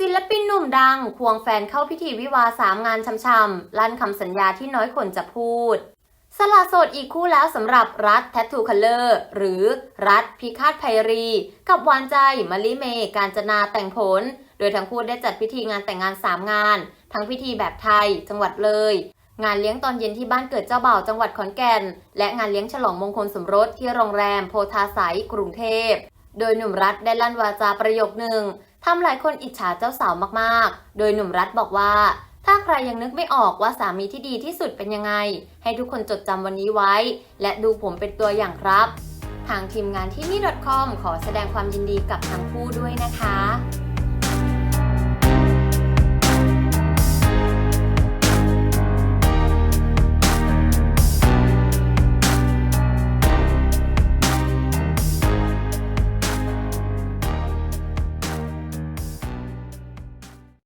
ศิลปินหนุ่มดัง ควงแฟนเข้าพิธีวิวาสามงานช่ำๆลั่นคำสัญญาที่น้อยคนจะพูด สละโสดอีกคู่แล้วสำหรับรัฐแททูคัลเลอร์ หรือรัฐพิคาตไพรี กับหวานใจมะลิเมการจนาแต่งผล โดยทั้งคู่ได้จัดพิธีงานแต่งงาน 3 งาน ทั้งพิธีแบบไทย จังหวัดเลย งานเลี้ยงตอนเย็นที่บ้านเกิดเจ้าบ่าวจังหวัดขอนแก่น และงานเลี้ยงฉลองมงคลสมรสที่โรงแรมโพธาไสยกรุงเทพ โดยหนุ่มรัฐได้ลั่นวาจาประโยคหนึ่งทำหลายคนอิจฉาเจ้าสาวมากๆ โดยหนุ่มรัฐบอกว่า ถ้าใครยังนึกไม่ออกว่าสามีที่ดีที่สุดเป็นยังไง ให้ทุกคนจดจำวันนี้ไว้ และดูผมเป็นตัวอย่างครับ ทางทีมงานที่มี .com ขอแสดงความยินดีกับทั้งคู่ด้วยนะคะ